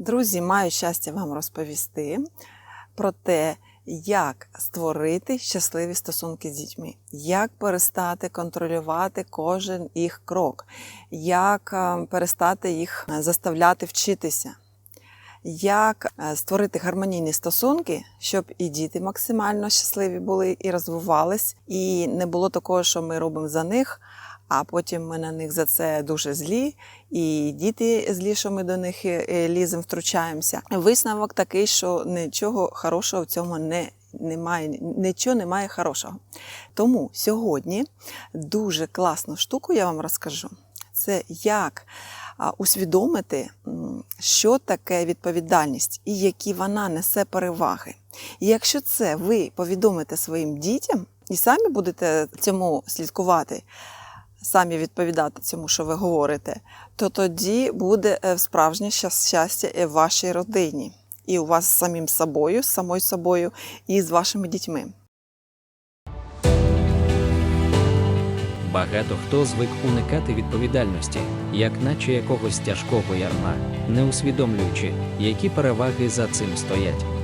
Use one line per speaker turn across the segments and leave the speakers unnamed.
Друзі, маю щастя вам розповісти про те, як створити щасливі стосунки з дітьми, як перестати контролювати кожен їх крок, як е, перестати їх заставляти вчитися, як е, створити гармонійні стосунки, щоб і діти максимально щасливі були і розвивались, і не було такого, що ми робимо за них. А потім ми на них за це дуже злі, і діти злі, що ми до них е, лізем, втручаємося. Висновок такий, що нічого хорошого в цьому не немає, нічого немає хорошого. Тому сьогодні дуже класну штуку я вам розкажу. Це як усвідомити, що таке відповідальність і які вона несе переваги. І якщо це ви повідомите своїм дітям і самі будете цьому слідкувати, самі відповідати цьому, що ви говорите, то тоді буде е, справжнє щастя і в вашій родині. І у вас з самим собою, з самою собою, і з вашими дітьми.
Багато хто звик уникати відповідальності, як наче якогось тяжкого ярма, не усвідомлюючи, які переваги за цим стоять.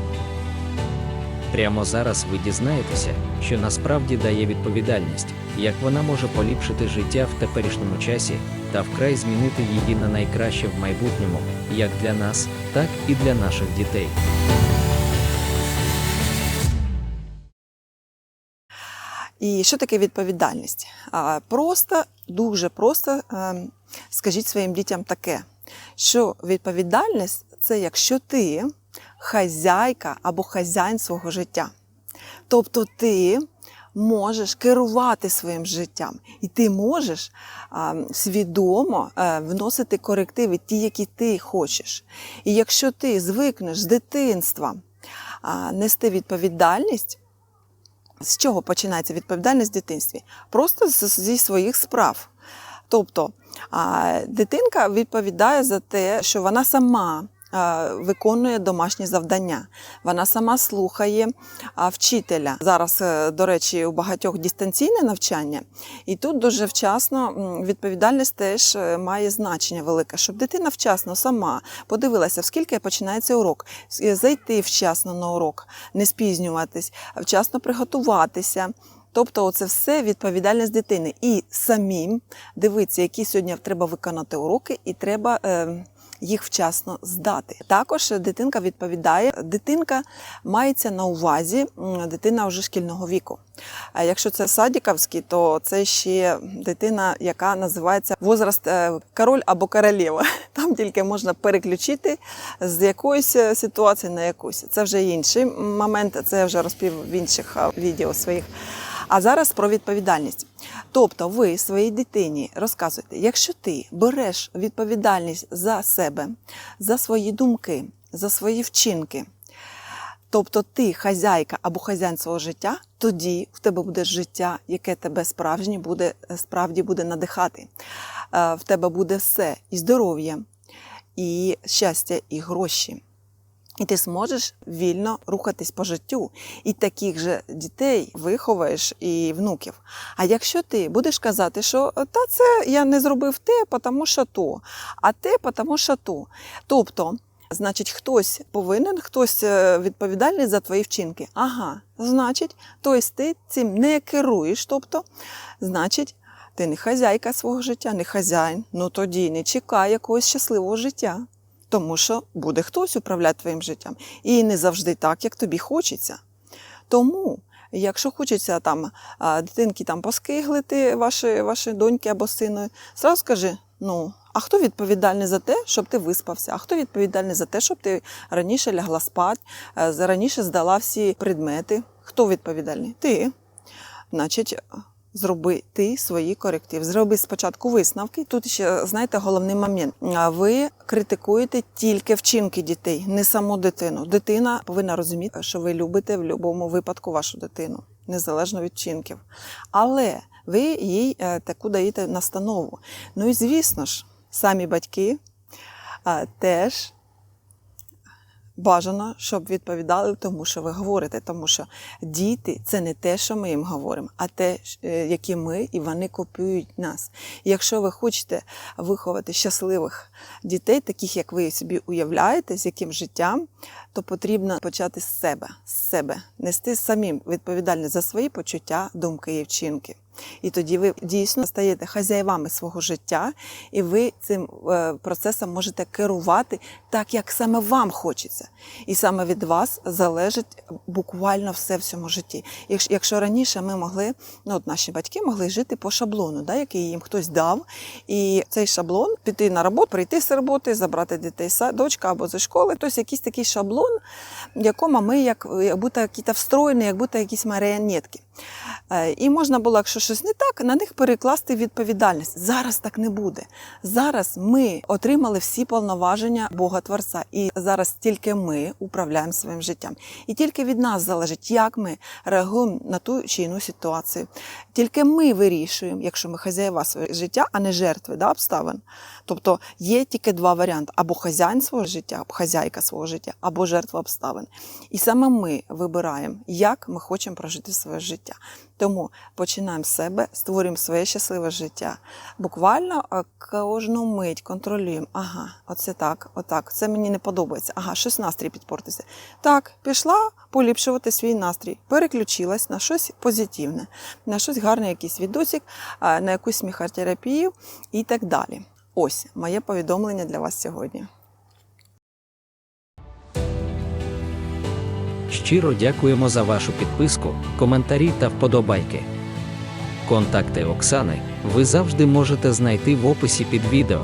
Прямо зараз ви дізнаєтеся, що насправді дає відповідальність, як вона може поліпшити життя в теперішньому часі та вкрай змінити її на найкраще в майбутньому, як для нас, так і для наших дітей.
І що таке відповідальність? Просто, дуже просто ем, скажіть своїм дітям таке, що відповідальність це якщо ти хазяйка або хазяїн свого життя. Тобто ти можеш керувати своїм життям, і ти можеш а, свідомо е, вносити корективи, ті, які ти хочеш. І якщо ти звикнеш з дитинства а, нести відповідальність, з чого починається відповідальність в дитинстві? Просто зі своїх справ. Тобто а, дитинка відповідає за те, що вона сама а, виконує домашні завдання, вона сама слухає вчителя. Зараз, е, до речі, у багатьох дистанційне навчання, і тут дуже вчасно відповідальність теж е, має значення велике, щоб дитина вчасно сама подивилася, скільки починається урок, зайти вчасно на урок, не спізнюватись, вчасно приготуватися. Тобто, це все відповідальність дитини. І самим дивитися, які сьогодні треба виконати уроки, і треба е, їх вчасно здати. Також дитинка відповідає, дитинка мається на увазі дитина вже шкільного віку. А якщо це садіковський, то це ще дитина, яка називається возраст е, король або королева. Там тільки можна переключити з якоїсь е, ситуації на якусь. Це вже інший момент, це я вже розповів в інших відео своїх. А зараз про відповідальність. Тобто, ви своїй дитині розказуєте, якщо ти береш відповідальність за себе, за свої думки, за свої вчинки, тобто ти хазяйка або хазяїн свого життя, тоді в тебе буде життя, яке тебе справжнє буде справді буде надихати. Е, В тебе буде все і здоров'я, і щастя, і гроші. І ти зможеш вільно рухатись по життю. І таких же дітей виховаєш і внуків. А якщо ти будеш казати, що та це я не зробив те, тому що то, а те, тому що то. Тобто, значить, хтось повинен, хтось е, відповідальний за твої вчинки. Ага, значить, тобто ти цим не керуєш. Тобто, значить, ти не хазяйка свого життя, не хазяїн. Ну тоді не чекай якогось щасливого життя. Тому що буде хтось управляти твоїм життям. І не завжди так, як тобі хочеться. Тому, якщо хочеться там дитинки там поскиглити, ваші, ваші доньки або сину, зразу скажи: ну, а хто відповідальний за те, щоб ти виспався? А хто відповідальний за те, щоб ти раніше лягла спати, раніше здала всі предмети? Хто відповідальний? Ти. Значить, зроби ти свої корективи. Зроби спочатку висновки. Тут ще знаєте головний момент. Ви критикуєте тільки вчинки дітей, не саму дитину. Дитина повинна розуміти, що ви любите в будь-якому випадку вашу дитину, незалежно від вчинків. Але ви їй е, таку даєте настанову. Ну і звісно ж, самі батьки теж Бажано, щоб відповідали тому, що ви говорите, тому що діти це не те, що ми їм говоримо, а те, е, які ми, і вони копіюють нас. І якщо ви хочете виховати щасливих дітей, таких як ви собі уявляєте, з яким життям, то потрібно почати з себе, з себе, нести самим відповідальність за свої почуття, думки і вчинки. І тоді ви дійсно стаєте хазяєвами свого життя, і ви цим е, процесом можете керувати так, як саме вам хочеться. І саме від вас залежить буквально все в цьому житті. Якщо, раніше ми могли, ну от наші батьки могли жити по шаблону, да, який їм хтось дав, і цей шаблон піти на роботу, прийти з роботи, забрати дітей з садочка або зі школи, тобто якийсь такий шаблон, в якому ми як, як будто якісь встроєні, як будто якісь маріонетки. Е, І можна було, якщо щось не так, на них перекласти відповідальність. Зараз так не буде. Зараз ми отримали всі повноваження Бога Творця, і зараз тільки ми управляємо своїм життям. І тільки від нас залежить, як ми реагуємо на ту чи іншу ситуацію. Тільки ми вирішуємо, якщо ми хазяєва свого життя, а не жертви да, обставин. Тобто є тільки два варіанти: або хазяїн свого життя, або хазяйка свого життя, або жертва обставин. І саме ми вибираємо, як ми хочемо прожити своє життя. Тому починаємо з себе, створюємо своє щасливе життя. Буквально е, кожну мить контролюємо. Ага, оце так, отак. Це мені не подобається. Ага, щось настрій підпортився. Так, пішла поліпшувати свій настрій, переключилась на щось позитивне, на щось гарне, якийсь відосик, е, на якусь сміхотерапію і так далі. Ось моє повідомлення для вас сьогодні.
Щиро дякуємо за вашу підписку, коментарі та вподобайки. Контакти Оксани ви завжди можете знайти в описі під відео.